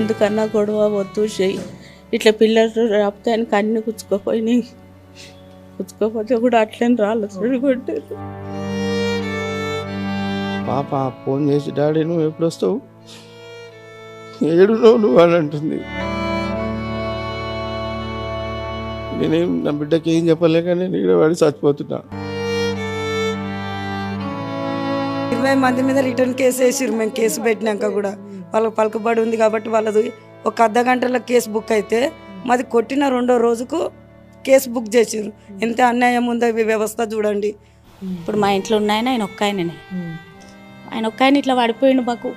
ఎందుకన్నా గొడవ వద్దు చెయ్యి ఇట్లా పిల్లలు రాపుతానికి అన్ని కుచ్చుకోపోయినాయి. కుచ్చుకోపోతే కూడా అట్లనే కొట్టారు పాప ఫోన్ చేసి డాడీ నువ్వు ఎప్పుడు వస్తావు? ఏడున్నావు నువ్వు అని అంటుంది. నేనేం నా బిడ్డకి ఏం చెప్పలేక నేను ఇక్కడ వాడి చచ్చిపోతున్నా. ఇరవై మంది మీద రిటర్న్ కేసు వేసిర్రు మేము కేసు పెట్టినాక కూడా. వాళ్ళకి పలుకుబడి ఉంది కాబట్టి వాళ్ళది ఒక అర్ధ గంటలో కేసు బుక్ అయితే మాది కొట్టిన రెండో రోజుకు కేసు బుక్ చేసారు ఎంత అన్యాయం ఉందో ఈ వ్యవస్థ చూడండి. ఇప్పుడు మా ఇంట్లో ఉన్నాయన ఆయన ఒక్క ఆయననే. ఆయన ఒక్క ఆయన ఇట్లా పడిపోయిండు మాకు.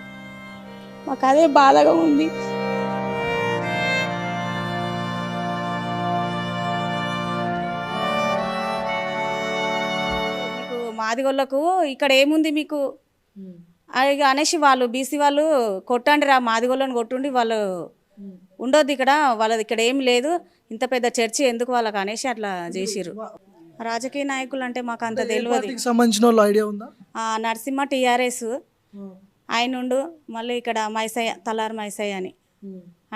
మాకు అదే బాధగా ఉంది. మీకు మాదిగోళ్ళకు ఇక్కడ ఏముంది మీకు? అది అనేసి వాళ్ళు బీసీ వాళ్ళు కొట్టండి రా మాదిగోళ్ళని కొట్టుండి వాళ్ళు ఉండొద్దు ఇక్కడ వాళ్ళది ఇక్కడ ఏం లేదు ఇంత పెద్ద చర్చి ఎందుకు వాళ్ళకి అనేసి అట్లా చేసిర్రు. రాజకీయ నాయకులు అంటే మాకు అంత తెలియదు. సంబంధించిన ఐడియా ఉందా? నరసింహ టీఆర్ఎస్ ఆయన ఉండు మళ్ళీ ఇక్కడ మైసయ్య తలారి మైసయ్య అని.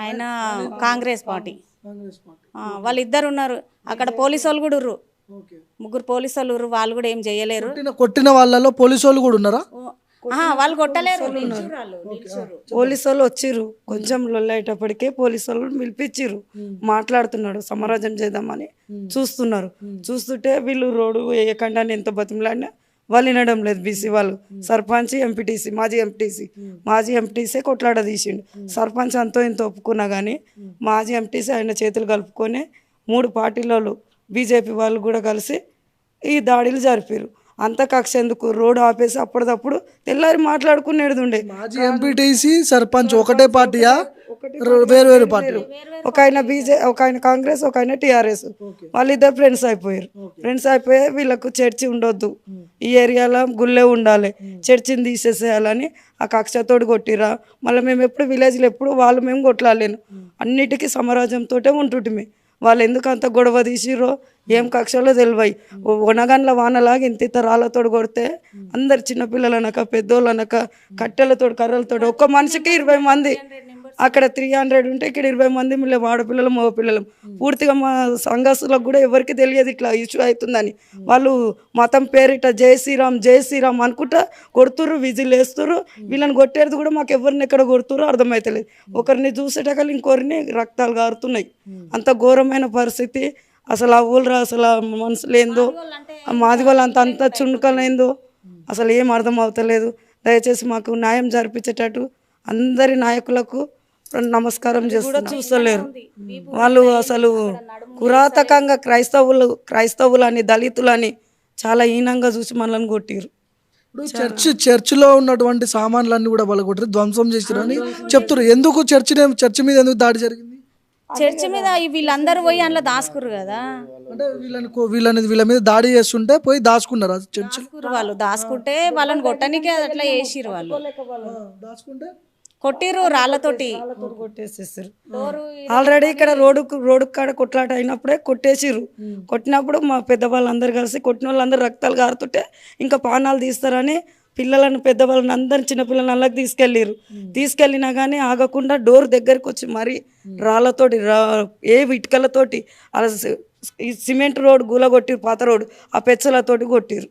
ఆయన కాంగ్రెస్ పార్టీ. వాళ్ళిద్దరు ఉన్నారు. అక్కడ పోలీసు వాళ్ళు కూడా ఉర్రు. ముగ్గురు పోలీసు వాళ్ళు ఉర్రు వాళ్ళు కూడా ఏం చేయలేరు. కొట్టిన వాళ్ళలో పోలీసు వాళ్ళు కూడా ఉన్నారా? వాళ్ళు కొట్టలేరు. పోలీసు వాళ్ళు వచ్చిర్రు. కొంచెం లొల్లయ్యేటప్పటికే పోలీసు వాళ్ళు పిలిపించిర్రు. మాట్లాడుతున్నాడు సమరాజం చేద్దామని చూస్తున్నారు. చూస్తుంటే వీళ్ళు రోడ్డు వేయకుండా ఎంత బతిమలాడినా వాళ్ళు వినడం లేదు బీసీ వాళ్ళు. సర్పంచ్ ఎంపీటీసీ మాజీ ఎంపీటీసీ. మాజీ ఎంపీటీసీ కొట్లాడ తీసిండు. సర్పంచ్ అంతో ఇంత ఒప్పుకున్నా కానీ మాజీ ఎంపీటీసీ ఆయన చేతులు కలుపుకొని మూడు పార్టీలలో బీజేపీ వాళ్ళు కూడా కలిసి ఈ దాడులు జరిపారు అంత కక్ష ఎందుకు? రోడ్డు ఆపేసి అప్పటిదప్పుడు తెల్లారి మాట్లాడుకునేది ఉండే మాజీ ఎంపీటీసీ సర్పంచ్ ఒకటే పార్టీయా? వేరు వేరు పార్టీలు ఒక ఆయన బీజే ఒక ఆయన కాంగ్రెస్ ఒక ఆయన టీఆర్ఎస్ వాళ్ళిద్దరు ఫ్రెండ్స్ అయిపోయారు. ఫ్రెండ్స్ అయిపోయి వీళ్ళకు చర్చి ఉండొద్దు. ఈ ఏరియాలో గుళ్ళే ఉండాలి. చర్చిని తీసేసేయాలని ఆ కక్షతోటి కొట్టిరా. మళ్ళీ మేము ఎప్పుడు విలేజ్లో ఎప్పుడు వాళ్ళు మేము కొట్లాలేను అన్నిటికీ సమరాజ్యంతో ఉంటుంటిమి. వాళ్ళు ఎందుకు అంత గొడవ తీసిరో ఏం కక్షలో తెలివై. వనగండ్ల వానలాగా ఇంత ఇంత రాళ్ళతో కొడితే అందరు చిన్నపిల్లలు అనక పెద్దోళ్ళు అనక కట్టెలతో కర్రలతో ఒక్క మనిషికి ఇరవై మంది. అక్కడ త్రీ హండ్రెడ్ ఉంటే ఇక్కడ ఇరవై మంది మేము ఆడపిల్లలు మగ పిల్లలు. పూర్తిగా మా సంఘస్థులకు కూడా ఎవరికి తెలియదు ఇట్లా ఇష్యూ అవుతుందని. వాళ్ళు మతం పేరిట జై శ్రీరామ్ జై శ్రీరామ్ అనుకుంటా కొడుతుర్రు విజిల్ వేస్తుర్రు. వీళ్ళని కొట్టేది కూడా మాకు ఎవరిని ఎక్కడ కొడుతుర్రో అర్థమవుతలేదు ఒకరిని చూసేటకల్ ఇంకొకరిని రక్తాలు కారుతున్నాయి అంత ఘోరమైన పరిస్థితి. అసలు ఆ ఊళ్ళో అసలు ఆ మాది వాళ్ళు అంత అంత చుండుకలేందో అసలు ఏం అర్థం అవుతలేదు. దయచేసి మాకు న్యాయం జరిపించేటట్టు అందరి నాయకులకు నమస్కారం చేస్తున్నా. చూస్తలేరు. వాళ్ళు అసలు పురాతకంగా క్రైస్తవులు క్రైస్తవులని దళితులని చాలా హీనంగా చూసి మనల్ని కొట్టిరు ఇప్పుడు చర్చ్ చర్చిలో ఉన్నటువంటి సామాన్లన్నీ కూడా వాళ్ళు కొట్టి ధ్వంసం చేసిరు అని చెప్తారు ఎందుకు చర్చ్ చర్చ్ మీద ఎందుకు దాడి జరిగింది? చర్చి మీద ఈ వీళ్ళందరూ పోయి అందులో దాసుకుర్రు కదా. అంటే వీళ్ళని వీళ్ళ మీద దాడి చేస్తుంటే పోయి దాచుకున్నారు చర్చ్ వాళ్ళు. దాసుకుంటే వాళ్ళని కొట్టనికే అట్లా చేసిర్రు వాళ్ళు. దాచుకుంటే కొట్టిర్రు రాళ్ళతోటి. కొట్టేసేసారు. ఆల్రెడీ ఇక్కడ రోడ్డు రోడ్డు కాడ కొట్లాట అయినప్పుడే కొట్టేసిర్రు. కొట్టినప్పుడు మా పెద్దవాళ్ళందరూ కలిసి కొట్టిన వాళ్ళందరూ రక్తాలు కారుతుంటే ఇంకా పానాలు తీస్తారని పిల్లలను పెద్దవాళ్ళని అందరిని చిన్నపిల్లలని అల్లకి తీసుకెళ్ళిర్రు. తీసుకెళ్ళినా కానీ ఆగకుండా డోర్ దగ్గరికి వచ్చి మరి రాళ్ళతోటి రా ఏ ఇటుకలతోటి అలా ఈ సిమెంట్ రోడ్ గూలగొట్టిరు పాత రోడ్ ఆ పెచ్చలతోటి కొట్టిరు.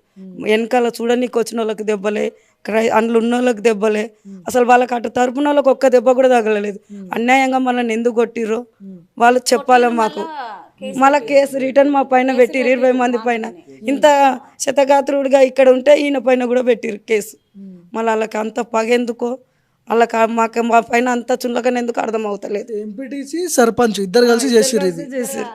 వెనకాల చూడనీకి వచ్చిన వాళ్ళకి దెబ్బలే క్రై అందులో ఉన్న వాళ్ళకి దెబ్బలే. అసలు వాళ్ళకి అటు తరపున వాళ్ళకి ఒక్క దెబ్బ కూడా తగలలేదు. అన్యాయంగా మనల్ని ఎందుకు కొట్టిర్రో? వాళ్ళు చెప్పాలి మాకు. మళ్ళా కేసు రిటర్న్ మా పైన పెట్టిరు ఇరవై మంది పైన. ఇంత శతగాత్రుడిగా ఇక్కడ ఉంటే ఈయన పైన కూడా పెట్టిరు కేసు. మళ్ళీ వాళ్ళకి అంత పగెందుకో వాళ్ళకి మాకు మా పైన అంత చుండకని ఎందుకు అర్థం అవుతలేదు? ఎంపీటీసీ సర్పంచ్ ఇద్దరు కలిసి చేసిరు చేసారు